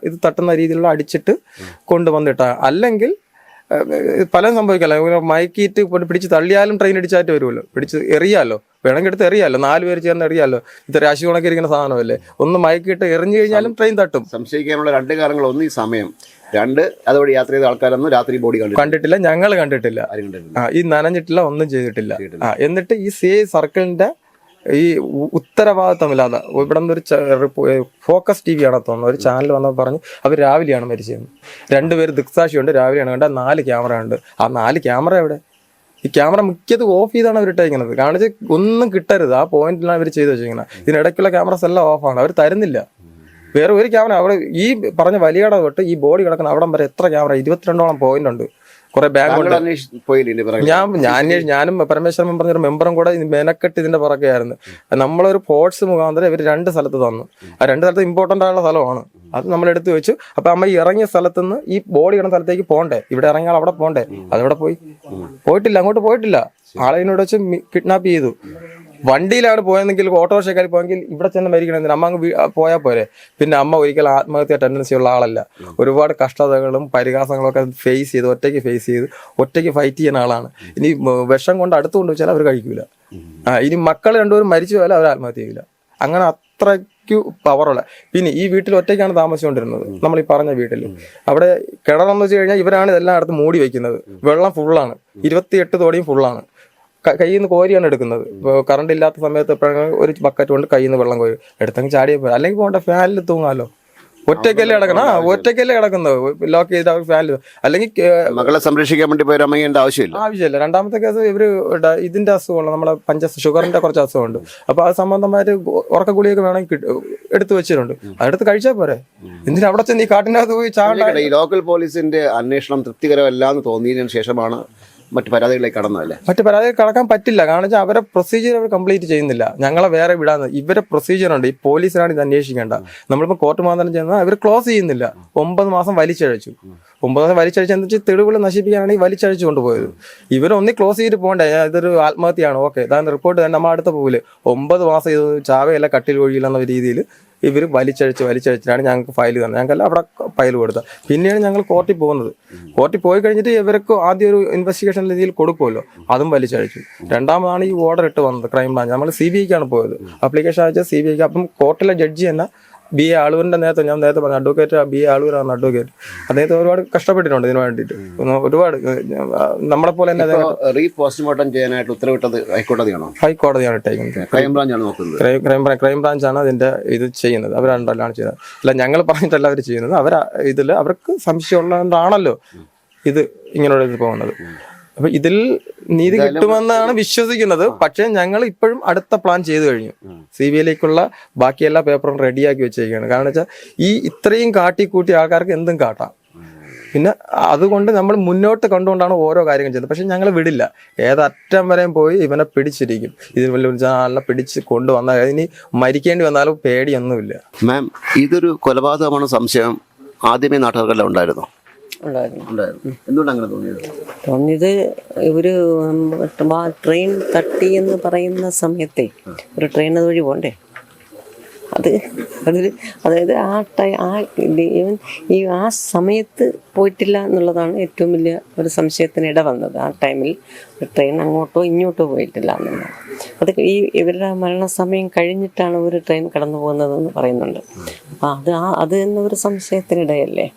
ഇത് തട്ടുന്ന രീതിയിലുള്ള അടിച്ചിട്ട് കൊണ്ടുവന്നിട്ട അല്ലെങ്കിൽ പലതും സംഭവിക്കല്ലോ മയക്കിയിട്ട് പിടിച്ച് തള്ളിയാലും ട്രെയിൻ അടിച്ചായിട്ട് വരുമല്ലോ. പിടിച്ച് എറിയാലോ. വേണമെങ്കിൽ എടുത്ത് എറിയാലോ. നാല് പേര് ചേർന്ന് എറിയാലോ. ഇത് രാശി കണക്കിരിക്കുന്ന സാധനമല്ലേ? ഒന്ന് മയക്കിയിട്ട് എറിഞ്ഞു കഴിഞ്ഞാലും ട്രെയിൻ തട്ടും. സംശയിക്കാനുള്ള രണ്ട് കാരണങ്ങൾ. ഒന്ന് ഈ സമയം. രണ്ട് അതുവഴി യാത്ര ചെയ്ത ആൾക്കാരൊന്നും രാത്രി ബോഡി കണ്ടിട്ടില്ല. ഞങ്ങൾ കണ്ടിട്ടില്ല. ആ ഈ നനഞ്ഞിട്ടില്ല ഒന്നും ചെയ്തിട്ടില്ല. ആ എന്നിട്ട് ഈ സി ഐ സർക്കിളിന്റെ ഈ ഉത്തരവാദിത്തമില്ലാതെ ഇവിടെ നിന്ന് ഒരു ഫോക്കസ് ടി വി ആണെന്ന് തോന്നുന്നു. ഒരു ചാനൽ വന്നപ്പോൾ പറഞ്ഞു അവർ രാവിലെയാണ് മരിച്ചത് രണ്ടുപേര് ദിക്സാക്ഷിയുണ്ട് രാവിലെയാണ്. കണ്ട നാല് ക്യാമറ ഉണ്ട്. ആ നാല് ക്യാമറ എവിടെ? ഈ ക്യാമറ മിക്കത് ഓഫ് ചെയ്താണ് അവർ ഇട്ടേക്കുന്നത് കാണിച്ച് ഒന്നും കിട്ടരുത്. ആ പോയിന്റിലാണ് അവർ ചെയ്ത് വെച്ചിരിക്കുന്നത് ഇതിനിടയ്ക്കുള്ള ക്യാമറസ് എല്ലാം ഓഫാണ് അവർ തരുന്നില്ല. വേറെ ഒരു ക്യാമറ അവിടെ ഈ പറഞ്ഞ വലിയട തൊട്ട് ഈ ബോഡി കിടക്കുന്ന അവിടം വരെ എത്ര ക്യാമറ? ഇരുപത്തിരണ്ടോളം പോയിന്റ് ഉണ്ട്. കുറെ ബാങ്ക് ഞാൻ ഞാൻ ഞാനും പരമേശ്വരൻ പറഞ്ഞൊരു മെമ്പറും കൂടെ മെനക്കെട്ട് ഇതിന്റെ പുറകെയായിരുന്നു. നമ്മളൊരു പോർട്സ് മുഖാന്തരം ഇവർ രണ്ട് സ്ഥലത്ത് തന്നു. ആ രണ്ട് സ്ഥലത്ത് ഇമ്പോർട്ടന്റ് ആയുള്ള സ്ഥലമാണ്. അത് നമ്മൾ എടുത്തു വെച്ചു. അപ്പൊ അമ്മ ഇറങ്ങിയ സ്ഥലത്ത് നിന്ന് ഈ ബോഡി ഇടുന്ന സ്ഥലത്തേക്ക് പോണ്ടേ ഇവിടെ ഇറങ്ങിയാൽ അവിടെ പോണ്ടേ അതവിടെ പോയി? പോയിട്ടില്ല അങ്ങോട്ട് പോയിട്ടില്ല. ആളെ എന്നോട് വെച്ച് കിഡ്നാപ്പ് ചെയ്തു. വണ്ടിയിലാണ് പോയെന്നെങ്കിൽ ഓട്ടോറിക്ഷക്കാർ പോയെങ്കിൽ ഇവിടെ ചെന്ന് മരിക്കണമെങ്കിൽ അമ്മ അങ്ങ് പോയാൽ പോരെ. പിന്നെ അമ്മ ഒരിക്കലും ആത്മഹത്യ ടെൻഡൻസി ഉള്ള ആളല്ല. ഒരുപാട് കഷ്ടതകളും പരിഹാസങ്ങളും ഒക്കെ ഫേസ് ചെയ്ത് ഒറ്റയ്ക്ക് ഫേസ് ചെയ്ത് ഒറ്റയ്ക്ക് ഫൈറ്റ് ചെയ്യുന്ന ആളാണ്. ഇനി വിഷം കൊണ്ട് അടുത്ത് കൊണ്ടുവച്ചാൽ അവർ കഴിക്കൂല. ആ ഇനി മക്കൾ രണ്ടുപേരും മരിച്ചു പോയാലും അവർ ആത്മഹത്യ ചെയ്യില്ല അങ്ങനെ അത്രയ്ക്ക് പവറുള്ള പിന്നെ ഈ വീട്ടിൽ ഒറ്റയ്ക്കാണ് താമസിച്ചുകൊണ്ടിരുന്നത്. നമ്മൾ ഈ പറഞ്ഞ വീട്ടിൽ അവിടെ കിണറെന്ന് വെച്ച് കഴിഞ്ഞാൽ ഇവരാണ് ഇതെല്ലാം അടുത്ത് മൂടി വെക്കുന്നത്. വെള്ളം ഫുള്ളാണ് ഇരുപത്തിയെട്ട് തോടിയും ഫുള്ളാണ് കയ്യിൽ നിന്ന് കോരിയാണ് എടുക്കുന്നത്. കറണ്ട് ഇല്ലാത്ത സമയത്ത് എപ്പോഴാണ് ഒരു ബക്കറ്റ് കൊണ്ട് കയ്യിൽ നിന്ന് വെള്ളം കോരി എടുത്തെങ്കിൽ ചാടിയ പോലെ അല്ലെങ്കിൽ പോകണ്ട ഫാനിൽ തൂങ്ങാലോ. ഒറ്റയ്ക്കല്ലേ കിടക്കണം? ഒറ്റയ്ക്കല്ലേ കിടക്കുന്നത്. ലോക്ക് ചെയ്ത ഫാനിൽ അല്ലെങ്കിൽ മകളെ സംരക്ഷിക്കാൻ വേണ്ടി പോയി അമ്മയേണ്ട ആവശ്യമില്ല. ആവശ്യമില്ല. രണ്ടാമത്തെ കേസ് ഇവർ ഇതിന്റെ അസുഖമുള്ള നമ്മളെ പഞ്ച ഷുഗറിന്റെ കുറച്ച് അസുഖമുണ്ട്. അപ്പൊ ആ സംബന്ധമായിട്ട് ഗു- ഉറക്ക ഗുളിയൊക്കെ വേണമെങ്കിൽ എടുത്തു വെച്ചിട്ടുണ്ട്. അതെടുത്ത് കഴിച്ചാൽ പോരെ? എന്തിനാ അവിടെ ചെന്ന് ഈ കാട്ടിനകത്ത് പോയി ചാണ്ട ലോക്കൽ പോലീസിന്റെ അന്വേഷണം തൃപ്തികരമല്ല എന്ന് തോന്നിയതിനു ശേഷമാണ് മറ്റു പരാതികളിലേക്ക് കടന്നതല്ലേ മറ്റു പരാതികൾ കടക്കാൻ പറ്റില്ല. കാരണം വെച്ചാൽ അവരെ പ്രൊസീജിയർ അവർ കംപ്ലീറ്റ് ചെയ്യുന്നില്ല. ഞങ്ങളെ വേറെ വിടാന്ന്. ഇവരെ പ്രൊസീജിയർ ഉണ്ട്. ഈ പോലീസിനാണ് ഇത് അന്വേഷിക്കേണ്ട. നമ്മളിപ്പോൾ കോർട്ട് മാനദണ്ഡം ചെന്നാൽ അവർ ക്ലോസ് ചെയ്യുന്നില്ല. ഒമ്പത് മാസം വലിച്ചഴച്ചു. ഒമ്പത് മാസം വലിച്ചഴിച്ച് എന്താ വെച്ചാൽ തെളിവുകൾ നശിപ്പിക്കാനാണ് ഈ വലിച്ചഴിച്ചു കൊണ്ടുപോയത്. ഇവരൊന്നി ക്ലോസ് ചെയ്തിട്ട് പോകണ്ടേ? ഞാൻ ഇതൊരു ആത്മഹത്യയാണ്? ഓക്കെ ഇതാണ് റിപ്പോർട്ട് തന്നെ. നമ്മൾ അടുത്ത പോകില്ല ഒമ്പത് മാസം ഇത് ചാവയല്ല കട്ടിൽ ഒഴിയില്ല എന്ന രീതിയിൽ ഇവർ വലിച്ചഴിച്ച് വലിച്ചഴിച്ചിട്ടാണ് ഞങ്ങൾക്ക് ഫയൽ തന്നത്. ഞങ്ങൾക്കല്ല അവിടെ ഫയൽ കൊടുത്തത്. പിന്നെയാണ് ഞങ്ങൾ കോർട്ടിൽ പോകുന്നത്. കോർട്ടിൽ പോയി കഴിഞ്ഞിട്ട് ഇവർക്ക് ആദ്യം ഒരു ഇൻവെസ്റ്റിഗേഷൻ രീതിയിൽ കൊടുക്കുമല്ലോ. അതും വലിച്ചഴിച്ചു. രണ്ടാമതാണ് ഈ ഓർഡർ ഇട്ട് വന്നത് ക്രൈം ബ്രാഞ്ച്. നമ്മൾ സി ബി ഐക്കാണ് പോയത്. അപ്ലിക്കേഷൻ അയച്ചാൽ സി ബി ഐക്ക് അപ്പം കോർട്ടിലെ ജഡ്ജി തന്നെ ബി എ ആളൂരിന്റെ നേരത്തെ ഞാൻ നേരത്തെ പറഞ്ഞു അഡ്വക്കേറ്റ് ബി എ ആളൂരാണ് അഡ്വക്കേറ്റ് അദ്ദേഹത്തെ ഒരുപാട് കഷ്ടപ്പെട്ടിട്ടുണ്ട് ഇതിനു വേണ്ടിയിട്ട്. ഒരുപാട് നമ്മളെ പോലെ തന്നെ റീപോസ്റ്റ്മോർട്ടം റീ പോസ്റ്റ്മോർട്ടം ചെയ്യാനായിട്ട് ഉത്തരവിട്ടത് ഹൈക്കോടതിയാണോ? ഹൈക്കോടതിയാണ് ഇട്ടേക്കുന്നത്. ക്രൈംബ്രാഞ്ചാണ് നോക്കുന്നത്. ക്രൈം ബ്രാഞ്ച് ബ്രാ- ക്രൈം ബ്രാഞ്ചാണ് അതിന്റെ ഇത് ചെയ്യുന്നത്. അവരണ്ടല്ലാണ് ചെയ്യുന്നത് അല്ല ഞങ്ങൾ പറഞ്ഞിട്ടല്ല അവർ ചെയ്യുന്നത്. അവർ ഇതിൽ അവർക്ക് സംശയമുള്ളതുകൊണ്ടാണല്ലോ ഇത് ഇങ്ങനെയുള്ള ഇത് പോകുന്നത് അപ്പൊ ഇതിൽ നീതി കിട്ടുമെന്നാണ് വിശ്വസിക്കുന്നത്. പക്ഷേ ഞങ്ങൾ ഇപ്പോഴും അടുത്ത പ്ലാൻ ചെയ്തു കഴിഞ്ഞു. സി ബി ഐയിലേക്കുള്ള ബാക്കി എല്ലാ പേപ്പറും റെഡിയാക്കി വെച്ചേക്കാണ് കാരണം വെച്ചാൽ ഈ ഇത്രയും കാട്ടിക്കൂട്ടി ആൾക്കാർക്ക് എന്തും കാട്ടാം. പിന്നെ അതുകൊണ്ട് നമ്മൾ മുന്നോട്ട് കണ്ടുകൊണ്ടാണ് ഓരോ കാര്യങ്ങൾ ചെയ്യുന്നത്. പക്ഷെ ഞങ്ങൾ വിടില്ല. ഏതറ്റം വരെയും പോയി ഇവനെ പിടിച്ചിരിക്കും. ഇതിന് വലിയ ആളിനെ പിടിച്ച് കൊണ്ടുവന്നാൽ ഇനി മരിക്കേണ്ടി വന്നാലും പേടിയൊന്നുമില്ല. മാം ഇതൊരു കൊലപാതകമാണ് സംശയം ആദ്യമേ നാട്ടുകാർക്കെല്ലാം ഉണ്ടായിരുന്നു? ഉണ്ടായിരുന്നു. ഉണ്ടായിരുന്നു. എന്തുകൊണ്ട് അങ്ങനെ തോന്നിയത്? തോന്നിയത് ഒരു ട്രെയിൻ തട്ടി എന്ന് പറയുന്ന സമയത്തെ ഒരു ട്രെയിൻ അതുവഴി പോണ്ടേ അത് അതൊരു അതായത് ആ ടൈം ആ ഇത് ഈ ആ സമയത്ത് പോയിട്ടില്ല എന്നുള്ളതാണ് ഏറ്റവും വലിയ ഒരു സംശയത്തിന് ഇട വന്നത്. ആ ടൈമിൽ ട്രെയിൻ അങ്ങോട്ടോ ഇങ്ങോട്ടോ പോയിട്ടില്ല എന്നുള്ളത്. അത് ഈ ഇവരുടെ മരണസമയം കഴിഞ്ഞിട്ടാണ് ഒരു ട്രെയിൻ കടന്നു പോകുന്നതെന്ന് പറയുന്നുണ്ട്. അപ്പം അത് ആ അത് എന്നൊരു സംശയത്തിനിടയല്ലേ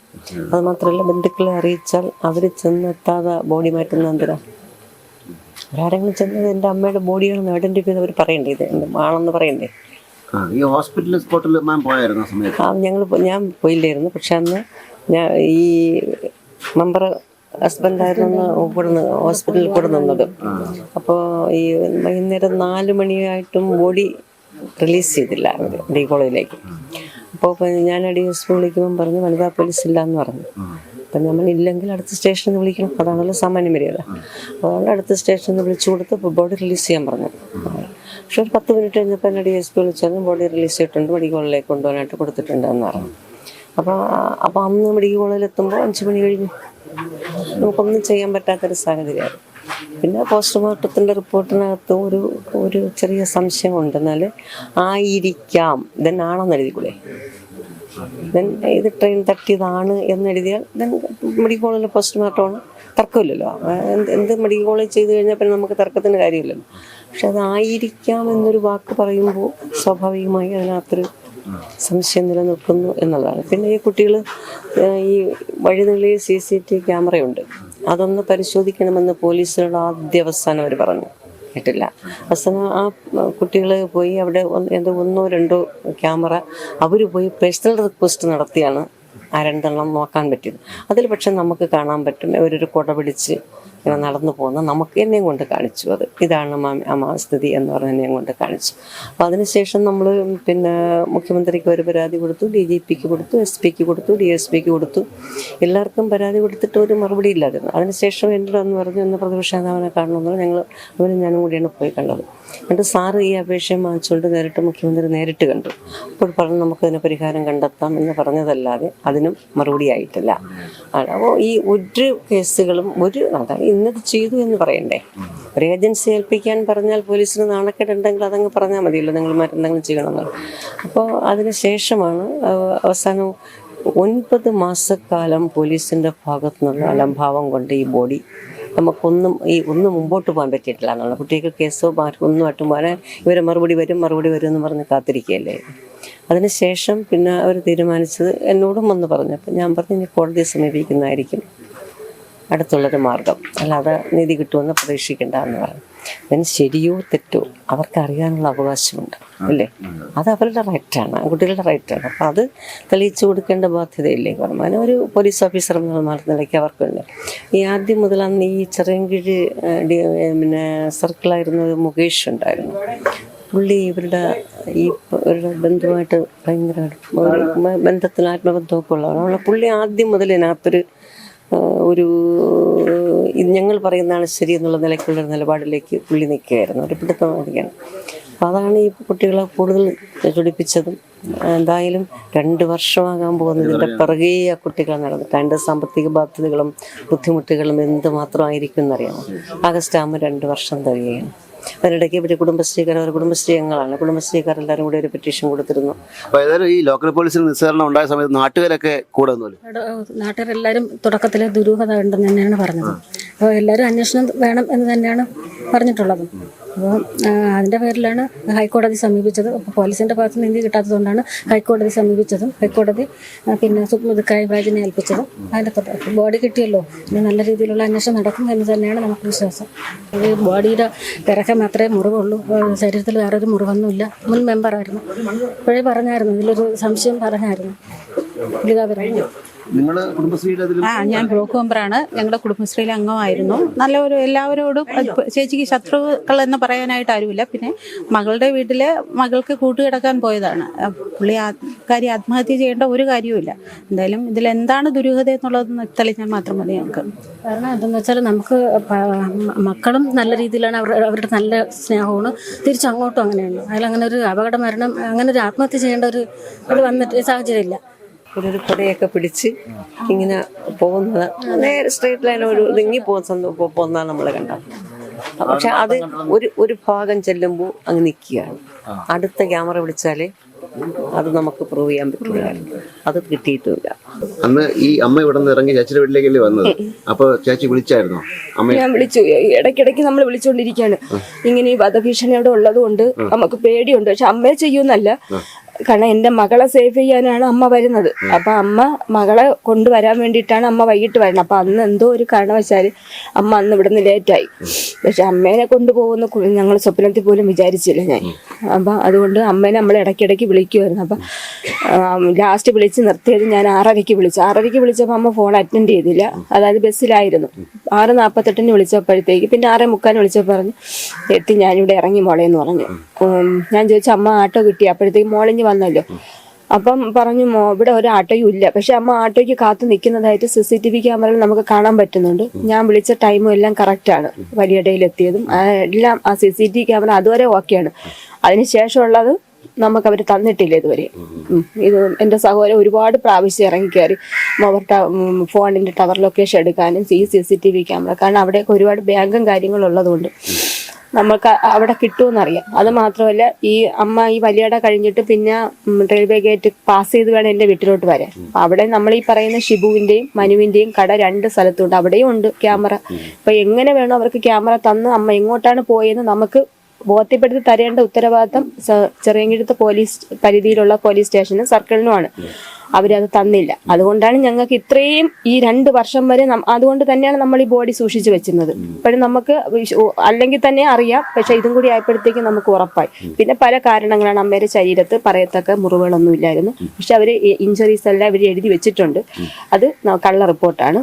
അത് മാത്രമല്ല ബന്ധുക്കളെ അറിയിച്ചാൽ അവർ ചെന്നെത്താതെ ബോഡി മാറ്റുന്ന എന്തിനാ? ഒരാരെങ്കിലും ചെന്നത് എന്റെ അമ്മയുടെ ബോഡിയാണെന്ന് ഐഡന്റിഫൈ ചെയ്ത് അവർ പറയണ്ടേ ഇത്? ആണെന്ന് പറയണ്ടേ? ഈ ഹോസ്പിറ്റൽ സ്പോട്ടിൽ മാം പോയായിരുന്നു സമയത്ത്? ആ ഞങ്ങൾ ഞാൻ പോയില്ലായിരുന്നു. പക്ഷെ അന്ന് ഞാൻ ഈ മെമ്പർ ഹസ്ബൻഡായിരുന്നു കൊടുന്ന് ഹോസ്പിറ്റലിൽ കൂടെ നിന്നത്. അപ്പോൾ ഈ വൈകുന്നേരം നാല് മണിയായിട്ടും ബോഡി റിലീസ് ചെയ്തില്ല അവർ ഡി കോളേജിലേക്ക്. അപ്പോൾ ഞാൻ അടി ഹോസ്പിറ്റൽ വിളിക്കുമ്പം പറഞ്ഞു വനിതാ പോലീസ് ഇല്ല എന്ന് പറഞ്ഞു അപ്പം നമ്മൾ ഇല്ലെങ്കിൽ അടുത്ത സ്റ്റേഷനിൽ വിളിക്കണം. അതാണല്ലോ സാമാന്യ മര്യാദ. അതുകൊണ്ട് അടുത്ത സ്റ്റേഷനിൽ വിളിച്ചു കൊടുത്ത് ബോഡി റിലീസ് ചെയ്യാൻ പറഞ്ഞു. പക്ഷെ ഒരു പത്ത് മിനിറ്റ് കഴിഞ്ഞപ്പോൾ എന്നെ ഡി എസ് പി വിളിച്ചു ബോഡി റിലീസ് ചെയ്തിട്ടുണ്ട് മെഡിക്കൽ കോളേജിലേക്ക് കൊണ്ടുപോകാനായിട്ട് കൊടുത്തിട്ടുണ്ട് എന്ന് പറഞ്ഞു. അപ്പോൾ അപ്പോൾ അന്ന് മെഡിക്കൽ കോളേജിൽ എത്തുമ്പോൾ അഞ്ച് മണി കഴിഞ്ഞു. നമുക്കൊന്നും ചെയ്യാൻ പറ്റാത്തൊരു സാഹചര്യമാണ് പിന്നെ പോസ്റ്റ്മോർട്ടത്തിന്റെ റിപ്പോർട്ടിനകത്ത് ഒരു ഒരു ചെറിയ സംശയം ഉണ്ട് എന്നാൽ ആയിരിക്കാം ഇതെന്നാണെന്ന് എഴുതിക്കൂടെ? ദെൻ ഇത് ട്രെയിൻ തട്ടിയതാണ് എന്നെഴുതിയാൽ ദെൻ മെഡിക്കൽ കോളേജിൽ പോസ്റ്റ്മോർട്ടമാണ് തർക്കമില്ലല്ലോ. എന്ത് എന്ത് മെഡിക്കൽ കോളേജ് ചെയ്ത് കഴിഞ്ഞാൽ പിന്നെ നമുക്ക് തർക്കത്തിന് കാര്യമില്ലല്ലോ. പക്ഷെ അതായിരിക്കാം എന്നൊരു വാക്ക് പറയുമ്പോൾ സ്വാഭാവികമായി അതിനകത്തൊരു സംശയം നിലനിൽക്കുന്നു എന്നുള്ളതാണ്. പിന്നെ ഈ കുട്ടികൾ ഈ വഴിനുള്ളിൽ സി സി ടി ക്യാമറയുണ്ട്. അതൊന്ന് പരിശോധിക്കണമെന്ന് പോലീസിനോട് ആദ്യ അവസാനം അവർ പറഞ്ഞു. കേട്ടില്ല അവസാനം ആ കുട്ടികൾ പോയി അവിടെ എന്തോ ഒന്നോ രണ്ടോ ക്യാമറ അവർ പോയി പേഴ്സണൽ റിക്വസ്റ്റ് നടത്തിയാണ് ആ രണ്ടെണ്ണം നോക്കാൻ പറ്റിയത്. അതിൽ പക്ഷെ നമുക്ക് കാണാൻ പറ്റും അവരൊരു കുട പിടിച്ച് ഇങ്ങനെ നടന്നു പോകുന്ന നമുക്ക് എന്നെയും കൊണ്ട് കാണിച്ചു അത്. ഇതാണ് അമാസ്ഥിതി എന്ന് പറഞ്ഞ് എന്നെയും കൊണ്ട് കാണിച്ചു. അപ്പോൾ അതിനുശേഷം നമ്മൾ പിന്നെ മുഖ്യമന്ത്രിക്ക് ഒരു പരാതി കൊടുത്തു ഡി ജി പിക്ക് കൊടുത്തു എസ് പിക്ക് കൊടുത്തു ഡി എസ് പിക്ക് കൊടുത്തു. എല്ലാവർക്കും പരാതി കൊടുത്തിട്ട് ഒരു മറുപടി ഇല്ലായിരുന്നു. അതിനുശേഷം എന്നോട് എന്ന് പറഞ്ഞു ഇന്ന് പ്രതിപക്ഷ നേതാവിനെ കാണണമെന്ന് ഞങ്ങൾ അവരും ഞാനും കൂടിയാണ് പോയി കണ്ടത്. എന്നിട്ട് സാറ് ഈ അപേക്ഷയും വാങ്ങിച്ചുകൊണ്ട് നേരിട്ട് മുഖ്യമന്ത്രി നേരിട്ട് കണ്ടു. അപ്പോൾ പറഞ്ഞു നമുക്കതിന് പരിഹാരം കണ്ടെത്താം എന്ന് പറഞ്ഞതല്ലാതെ അതിനും മറുപടി ആയിട്ടില്ല. അപ്പോൾ ഈ ഒരു കേസുകളും ഒരു അതാണ് ഇന്നത് ചെയ്തു എന്ന് പറയണ്ടേ? ഒരു ഏജൻസി ഏൽപ്പിക്കാൻ പറഞ്ഞാൽ പോലീസിന് നാണക്കേടുണ്ടെങ്കിൽ അതങ്ങ് പറഞ്ഞാൽ മതിയല്ലോ നിങ്ങൾ മറ്റെന്തെങ്കിലും ചെയ്യണമെന്ന്. അപ്പോൾ അതിന് ശേഷമാണ് അവ- അവസാനം ഒൻപത് മാസക്കാലം പോലീസിന്റെ ഭാഗത്തുനിന്നുള്ള അലംഭാവം കൊണ്ട് ഈ ബോഡി നമുക്കൊന്നും ഈ ഒന്നും മുമ്പോട്ട് പോകാൻ പറ്റിയിട്ടില്ല എന്നുള്ള കുട്ടികൾക്ക് കേസോ മാർക്കും ഒന്നും ആയിട്ടും പോകാൻ ഇവരെ മറുപടി വരും മറുപടി വരും എന്ന് പറഞ്ഞ് കാത്തിരിക്കുകയല്ലേ? അതിനുശേഷം പിന്നെ അവർ തീരുമാനിച്ചത് എന്നോടും വന്ന് പറഞ്ഞു. അപ്പം ഞാൻ പറഞ്ഞു ഇനി കോടതിയെ സമീപിക്കുന്നതായിരിക്കും അടുത്തുള്ളൊരു മാർഗം. അല്ലാതെ നീതി കിട്ടുമെന്ന് പ്രതീക്ഷിക്കേണ്ട എന്ന് പറഞ്ഞു. അതിന് ശരിയോ തെറ്റോ അവർക്ക് അറിയാനുള്ള അവകാശമുണ്ട് അല്ലേ? അത് അവരുടെ റൈറ്റാണ് കുട്ടികളുടെ റൈറ്റാണ് അപ്പം അത് തെളിയിച്ചു കൊടുക്കേണ്ട ബാധ്യതയില്ലേ? കാരണം അതിന് ഒരു പോലീസ് ഓഫീസർ എന്നുള്ള നിലയ്ക്ക് അവർക്കുണ്ട്. ഈ ആദ്യം മുതൽ അന്ന് ഈ ചെറിയൻകീഴ് പിന്നെ സർക്കിളായിരുന്നത് മുകേഷ് ഉണ്ടായിരുന്നു. പുള്ളി ഇവരുടെ ഈ ഇവരുടെ ബന്ധുവായിട്ട് ഭയങ്കര ബന്ധത്തിൽ ആത്മബന്ധമൊക്കെ ഉള്ളവരാണ് പുള്ളി ആദ്യം മുതൽ ഇതിനകത്തൊരു ഒരു ഞങ്ങൾ പറയുന്നതാണ് ശരി എന്നുള്ള നിലയ്ക്കുള്ള നിലപാടിലേക്ക് പുള്ളി നിൽക്കുകയായിരുന്നു. ഒരു പിടുത്തമായിരിക്കണം അപ്പോൾ അതാണ് ഈ കുട്ടികളെ കൂടുതൽ ചൊടിപ്പിച്ചതും എന്തായാലും രണ്ട് വർഷമാകാൻ പോകുന്നതിന്റെ പിറകെ ആ കുട്ടികൾ നടന്നിട്ട് അതിന്റെ സാമ്പത്തിക ബാധ്യതകളും ബുദ്ധിമുട്ടുകളും എന്ത് മാത്രമായിരിക്കും എന്നറിയാമോ? ആഗസ്റ്റ് ആകുമ്പോൾ രണ്ട് വർഷം തികയാണ് അതിനിടയ്ക്ക് ഇവർ കുടുംബശ്രീക്കാർ അവർ കുടുംബശ്രീ അംഗങ്ങളാണ് കുടുംബശ്രീക്കാരെല്ലാവരും കൂടി ഒരു പെറ്റീഷൻ കൊടുത്തിരുന്നു. ഏതായാലും ഈ ലോക്കൽ പോലീസിൽ നിസ്സാരണം ഉണ്ടായ സമയത്ത് നാട്ടുകാരൊക്കെ കൂടെ നാട്ടുകാരെല്ലാവരും തുടക്കത്തിലെ ദുരൂഹത ഉണ്ടെന്ന് തന്നെയാണ് പറഞ്ഞത്. അപ്പോൾ എല്ലാവരും അന്വേഷണം വേണം എന്ന് തന്നെയാണ് പറഞ്ഞിട്ടുള്ളത്. അപ്പോൾ അതിന്റെ പേരിലാണ് ഹൈക്കോടതി സമീപിച്ചത്. അപ്പോൾ പോലീസിന്റെ ഭാഗത്ത് നിന്ന് നീതി കിട്ടാത്തതുകൊണ്ടാണ് ഹൈക്കോടതി സമീപിച്ചതും. ഹൈക്കോടതി പിന്നെ സുപ്രീം ക്രൈംബ്രാഞ്ചിനെ ഏൽപ്പിച്ചതും. അതിന്റെ ബോഡി കിട്ടിയല്ലോ. ഇനി നല്ല രീതിയിലുള്ള അന്വേഷണം നടക്കും എന്ന് തന്നെയാണ് നമുക്ക് വിശ്വാസം. ബോഡിയുടെ ബോഡിയുടെ പിറക്കെ മാത്രമേ മുറിവുള്ളൂ. ശരീരത്തിൽ വേറൊരു മുറിവൊന്നുമില്ല. മുൻ മെമ്പറായിരുന്നു. ഇപ്പോഴേ പറഞ്ഞായിരുന്നു. ഇതിലൊരു സംശയം പറഞ്ഞായിരുന്നു. പുള്ളികാപുരം നിങ്ങൾ കുടുംബശ്രീയുടെ അതിൽ ആ ഞാൻ ബ്ലോക്ക് മെമ്പറാണ്. ഞങ്ങളുടെ കുടുംബശ്രീയിലെ അംഗമായിരുന്നു. നല്ല ഒരു എല്ലാവരോടും അത് ചേച്ചിക്ക് ശത്രുക്കൾ എന്ന് പറയാനായിട്ട് ആരുമില്ല. പിന്നെ മകളുടെ വീട്ടിലെ മകൾക്ക് കൂട്ടുകിടക്കാൻ പോയതാണ്. പുള്ളി കാര്യം ആത്മഹത്യ ചെയ്യേണ്ട ഒരു കാര്യവുമില്ല. എന്തായാലും ഇതിൽ എന്താണ് ദുരൂഹത എന്നുള്ളത് തെളിഞ്ഞാൽ മാത്രം മതി ഞങ്ങൾക്ക്. കാരണം എന്തെന്ന് വെച്ചാൽ നമുക്ക് മക്കളും നല്ല രീതിയിലാണ് അവരുടെ നല്ല സ്നേഹമാണ്. തിരിച്ചങ്ങോട്ടും അങ്ങനെയാണ്. അതിലങ്ങനെ ഒരു അപകട മരണം അങ്ങനെ ഒരു ആത്മഹത്യ ചെയ്യേണ്ട ഒരു ഇത് വന്നിട്ട് സാഹചര്യമില്ല. ഒരു കുടയൊക്കെ പിടിച്ച് ഇങ്ങനെ പോകുന്നത്. നേരെ സ്ട്രേറ്റ് ലൈൻ ഒരു ഇറങ്ങി പോകുന്ന പോകുന്നതാണ് നമ്മൾ കണ്ടത്. പക്ഷെ അത് ഒരു ഒരു ഭാഗം ചെല്ലുമ്പോൾ അങ്ങ് നിൽക്കുകയാണ് അടുത്ത ക്യാമറ വിളിച്ചാലേ അത് നമുക്ക് പ്രൂവ് ചെയ്യാൻ പറ്റില്ല അത് കിട്ടിയിട്ടില്ല. അന്ന് ഈ അമ്മ ഇവിടെ നിന്ന് ഇറങ്ങി ചേച്ചിയുടെ വീട്ടിലേക്കല്ലേ വന്നത്? അപ്പൊ ചേച്ചി വിളിച്ചായിരുന്നു? അമ്മ ഞാൻ വിളിച്ചു. ഇടയ്ക്കിടയ്ക്ക് നമ്മൾ വിളിച്ചുകൊണ്ടിരിക്കുകയാണ് ഇങ്ങനെ ഈ വധഭീഷണി അവിടെ ഉള്ളത് കൊണ്ട് നമുക്ക് പേടിയുണ്ട്. പക്ഷെ അമ്മയെ ചെയ്യുന്നല്ല കാരണം എന്റെ മകളെ സേവ് ചെയ്യാനാണ് അമ്മ വരുന്നത്. അപ്പൊ അമ്മ മകളെ കൊണ്ടുവരാൻ വേണ്ടിയിട്ടാണ് അമ്മ വൈകിട്ട് വരുന്നത്. അപ്പൊ അന്ന് എന്തോ ഒരു കാരണവശാൽ അമ്മ അന്ന് ഇവിടുന്ന് ലേറ്റായി പക്ഷെ അമ്മേനെ കൊണ്ടുപോകുന്ന ഞങ്ങൾ സ്വപ്നത്തിൽ പോലും വിചാരിച്ചില്ല ഞാൻ. അപ്പൊ അതുകൊണ്ട് അമ്മേനെ നമ്മൾ ഇടയ്ക്കിടയ്ക്ക് വിളിക്കുമായിരുന്നു അപ്പം ലാസ്റ്റ് വിളിച്ച് നിർത്തിയത് ഞാൻ ആറരയ്ക്ക് വിളിച്ചു. ആറരയ്ക്ക് വിളിച്ചപ്പോൾ അമ്മ ഫോൺ അറ്റൻഡ് ചെയ്തില്ല. അതായത് ബസ്സിലായിരുന്നു. ആറ് നാൽപ്പത്തെട്ടിന് വിളിച്ചപ്പോഴത്തേക്ക് പിന്നെ ആറേ മുക്കാലിന് വിളിച്ചപ്പോൾ പറഞ്ഞു എത്തി ഞാനിവിടെ ഇറങ്ങി മോളെ എന്ന് പറഞ്ഞു. ഞാൻ ചോദിച്ചു അമ്മ ആട്ടോ കിട്ടി? അപ്പോഴത്തേക്ക് മോളിഞ്ഞ് വന്നല്ലോ. അപ്പം പറഞ്ഞു മോ ഇവിടെ ഒരു ആട്ടോയും ഇല്ല. പക്ഷെ അമ്മ ആട്ടോയ്ക്ക് കാത്തു നിൽക്കുന്നതായിട്ട് സി സി ടി വി ക്യാമറയിൽ നമുക്ക് കാണാൻ പറ്റുന്നുണ്ട്. ഞാൻ വിളിച്ച ടൈമും എല്ലാം കറക്റ്റാണ് വലിയടയിൽ എത്തിയതും ആ എല്ലാം ആ C C T V camera അതുവരെ ഓക്കെയാണ് അതിനുശേഷമുള്ളത് നമുക്ക് അവർ തന്നിട്ടില്ല ഇതുവരെ. ഇത് എന്റെ സഹോദരൻ ഒരുപാട് പ്രാവശ്യം ഇറങ്ങിക്കയറി അവർ ട- ഫോണിന്റെ ടവർ ലൊക്കേഷൻ എടുക്കാനും C C C T V camera കാരണം അവിടെയൊക്കെ ഒരുപാട് ബാങ്കും കാര്യങ്ങളും ഉള്ളതുകൊണ്ട് നമുക്ക് അവിടെ കിട്ടുമെന്നറിയാം. അത് മാത്രമല്ല ഈ അമ്മ ഈ വലിയട കഴിഞ്ഞിട്ട് പിന്നെ റെയിൽവേ ഗേറ്റ് പാസ് ചെയ്ത് വേണം എന്റെ വീട്ടിലോട്ട് വരാൻ. അവിടെ നമ്മൾ ഈ പറയുന്ന ഷിബുവിന്റെയും മനുവിന്റെയും കട രണ്ട് സ്ഥലത്തുണ്ട്. അവിടെയും ഉണ്ട് ക്യാമറ. അപ്പൊ എങ്ങനെ വേണോ അവർക്ക് ക്യാമറ തന്ന് അമ്മ എങ്ങോട്ടാണ് പോയെന്ന് നമുക്ക് ബോധ്യപ്പെടുത്തി തരേണ്ട ഉത്തരവാദിത്തം ചെറിയങ്കിഴത്ത് പോലീസ് പരിധിയിലുള്ള പോലീസ് സ്റ്റേഷനും സർക്കിളിനുമാണ്. അവരത് തന്നില്ല. അതുകൊണ്ടാണ് ഞങ്ങൾക്ക് ഇത്രയും ഈ രണ്ട് വർഷം വരെ അതുകൊണ്ട് തന്നെയാണ് നമ്മൾ ഈ ബോഡി സൂക്ഷിച്ചു വെച്ചിരുന്നത്. ഇപ്പോഴും നമുക്ക് അല്ലെങ്കിൽ തന്നെ അറിയാം. പക്ഷെ ഇതും കൂടി ആയപ്പോഴത്തേക്കും നമുക്ക് ഉറപ്പായി. പിന്നെ പല കാരണങ്ങളാണ് അമ്മയുടെ ശരീരത്ത് പറയത്തക്ക മുറിവുകളൊന്നും ഇല്ലായിരുന്നു. പക്ഷെ അവർ ഇഞ്ചറീസ് എല്ലാം ഇവർ എഴുതി വെച്ചിട്ടുണ്ട്. അത് കള്ള റിപ്പോർട്ടാണ്.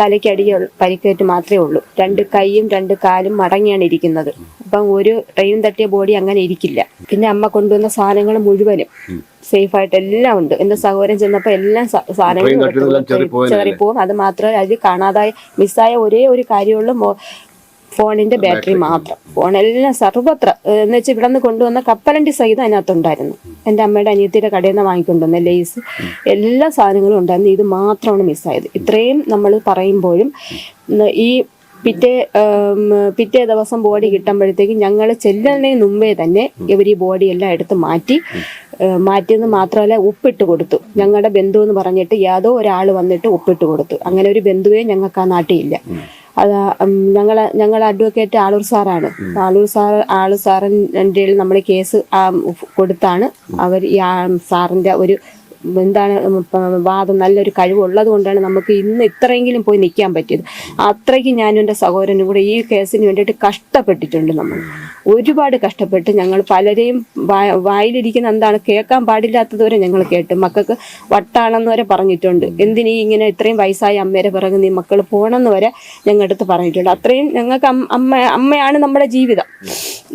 തലയ്ക്കടി പരിക്കേറ്റ് മാത്രമേ ഉള്ളൂ. രണ്ട് കൈയും രണ്ട് കാലും മടങ്ങിയാണ് ഇരിക്കുന്നത്. അപ്പം ഒരു ട്രെയിൻ തട്ടിയ ബോഡി അങ്ങനെ ഇരിക്കില്ല. പിന്നെ അമ്മ കൊണ്ടുവന്ന സാധനങ്ങൾ മുഴുവനും സേഫ് ആയിട്ട് എല്ലാം ഉണ്ട്. എന്റെ സഹോദരൻ ചെന്നപ്പോ എല്ലാം സാധനങ്ങളും? ചെറിപ്പോവും. അത് മാത്രമേ അതിൽ കാണാതായ മിസ്സായ ഒരേ ഒരു കാര്യമുള്ളൂ. ഫോണിന്റെ ബാറ്ററി മാത്രം. ഫോണെല്ലാം സർവത്ര. എന്ന് വെച്ചാൽ ഇവിടെ നിന്ന് കൊണ്ടുവന്ന കപ്പലണ്ടി സഹിതം അതിനകത്തുണ്ടായിരുന്നു എന്റെ അമ്മയുടെ അനിയത്തിയുടെ കടയിൽ നിന്ന് വാങ്ങിക്കൊണ്ടുവന്ന ലേസ്. എല്ലാ സാധനങ്ങളും ഉണ്ടായിരുന്നു. ഇത് മാത്രമാണ് മിസ്സായത് ഇത്രയും നമ്മൾ പറയുമ്പോഴും ഈ പിറ്റേ പിറ്റേ ദിവസം ബോഡി കിട്ടുമ്പോഴത്തേക്കും ഞങ്ങൾ ചെല്ലുന്നതിന് മുമ്പേ തന്നെ ഇവർ ഈ ബോഡി എല്ലാം എടുത്ത് മാറ്റി മാറ്റിയെന്ന് മാത്രമല്ല ഉപ്പിട്ട് കൊടുത്തു. ഞങ്ങളുടെ ബന്ധു എന്ന് പറഞ്ഞിട്ട് യാതോ ഒരാൾ വന്നിട്ട് ഉപ്പിട്ട് കൊടുത്തു. അങ്ങനെ ഒരു ബന്ധുവേ ഞങ്ങൾക്ക് ആ നാട്ടിലില്ല. അത് ഞങ്ങൾ ഞങ്ങൾ അഡ്വക്കേറ്റ് ആളൂർ സാറാണ്. ആളൂർ സാർ ആളൂർ സാറിന്റെ നമ്മൾ കേസ് കൊടുത്താണ്. അവർ ഈ സാറിന്റെ ഒരു എന്താണ് വാദം നല്ലൊരു കഴിവുള്ളത് കൊണ്ടാണ് നമുക്ക് ഇന്ന് ഇത്രയെങ്കിലും പോയി നിൽക്കാൻ പറ്റിയത്. അത്രയ്ക്ക് ഞാനും എന്റെ സഹോദരനും കൂടെ ഈ കേസിന് വേണ്ടിയിട്ട് കഷ്ടപ്പെട്ടിട്ടുണ്ട് നമ്മൾ. ഒരുപാട് കഷ്ടപ്പെട്ട് ഞങ്ങൾ പലരെയും വായിലിരിക്കുന്ന എന്താണ് കേൾക്കാൻ പാടില്ലാത്തതുവരെ ഞങ്ങൾ കേട്ട്. മക്കൾക്ക് വട്ടാണെന്ന് വരെ പറഞ്ഞിട്ടുണ്ട്. എന്തിനീ ഇങ്ങനെ ഇത്രയും വയസ്സായ അമ്മേരെ പിറകെ നീ മക്കൾ പോകണമെന്ന് വരെ ഞങ്ങളുടെ അടുത്ത് പറഞ്ഞിട്ടുണ്ട്. അത്രയും ഞങ്ങൾക്ക് അമ്മ അമ്മയാണ് നമ്മുടെ ജീവിതം.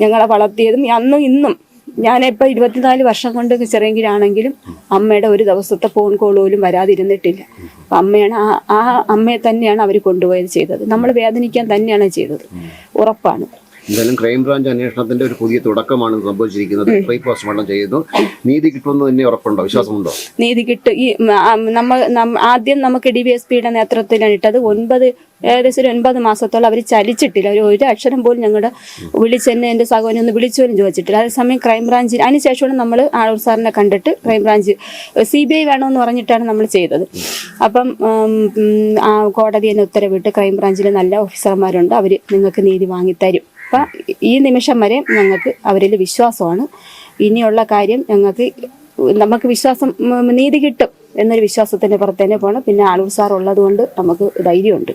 ഞങ്ങളെ വളർത്തിയതും അന്നും ഇന്നും ഞാനിപ്പോൾ ഇരുപത്തിനാല് വർഷം കൊണ്ട് ചെറിയെങ്കിലാണെങ്കിലും അമ്മയുടെ ഒരു ദിവസത്തെ ഫോൺ കോൾ പോലും വരാതിരുന്നിട്ടില്ല. അപ്പം അമ്മയാണ് ആ ആ അമ്മയെ തന്നെയാണ് അവർ കൊണ്ടുപോയത് ചെയ്തത്. നമ്മൾ വേദനിക്കാൻ തന്നെയാണ് ചെയ്തത്. ഉറപ്പാണ്. എന്തായാലും ക്രൈംബ്രാഞ്ച് അന്വേഷണത്തിന്റെ ഒരു പുതിയ തുടക്കമാണ് സംഭവിച്ചിരിക്കുന്നത്. പോസ്റ്റ്മോർട്ടം ചെയ്യുന്നു. നീതി കിട്ടുമെന്ന് തന്നെ ഉറപ്പുണ്ടോ? വിശ്വാസമുണ്ടോ? നീതി കിട്ടും. ഈ നമ്മൾ നമ്മ നമ്മ- ആദ്യം നമുക്ക് ഡി വി എസ് പിയുടെ നേതൃത്വത്തിലാണ് ഇട്ടത്. ഒൻപത് ഏകദേശം ഒരു ഒൻപത് മാസത്തോളം അവർ ചലിച്ചിട്ടില്ല. ഒരു ഒരു അക്ഷരം പോലും ഞങ്ങളുടെ വിളിച്ചെന്നെ എന്റെ സഹോദരൻ ഒന്ന് വിളിച്ചു പോലും ചോദിച്ചിട്ടില്ല. അതേസമയം ക്രൈംബ്രാഞ്ച് അതിനുശേഷമാണ് നമ്മൾ ആളൂർ സാറിനെ കണ്ടിട്ട് ക്രൈംബ്രാഞ്ച് സി ബി ഐ വേണമെന്ന് പറഞ്ഞിട്ടാണ് നമ്മൾ ചെയ്തത്. അപ്പം കോടതി തന്നെ ഉത്തരവിട്ട് ക്രൈംബ്രാഞ്ചിൽ നല്ല ഓഫീസർമാരുണ്ട് അവർ നിങ്ങൾക്ക് നീതി വാങ്ങിത്തരും അപ്പം ഈ നിമിഷം വരെ ഞങ്ങൾക്ക് അവരിൽ വിശ്വാസമാണ്. ഇനിയുള്ള കാര്യം ഞങ്ങൾക്ക് നമുക്ക് വിശ്വാസം നീതി കിട്ടും എന്നൊരു വിശ്വാസത്തിന്റെ പുറത്ത് തന്നെ പോകണം. പിന്നെ ആളൂർ സാർ ഉള്ളത് കൊണ്ട് നമുക്ക് ധൈര്യമുണ്ട്.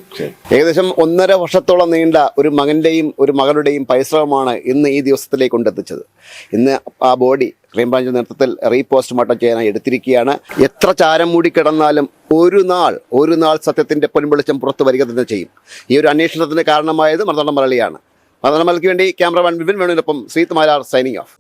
ഏകദേശം ഒന്നര വർഷത്തോളം നീണ്ട ഒരു മകന്റെയും ഒരു മകളുടെയും പരിശ്രമമാണ് ഇന്ന് ഈ ദിവസത്തിലേക്ക് കൊണ്ടെത്തിച്ചത്. ഇന്ന് ആ ബോഡി ക്രൈംബ്രാഞ്ച് നേതൃത്വത്തിൽ റീ പോസ്റ്റ്മോർട്ടം ചെയ്യാനായി എടുത്തിരിക്കുകയാണ്. എത്ര ചാരം മൂടി കിടന്നാലും ഒരു നാൾ ഒരു നാൾ സത്യത്തിന്റെ പൊൻവെളിച്ചം പുറത്തു വരിക തന്നെ ചെയ്യും. ഈ ഒരു അന്വേഷണത്തിന് കാരണമായത് മർദ്ദണ്ഡം മലയാളിയാണ് മർദ്ദണ്ഡം മലയ്ക്ക് വേണ്ടി ക്യാമറമാൻ വിപിൻ വേണുവിനൊപ്പം ശ്രീത് മാലാർ സൈനിങ് ഓഫ്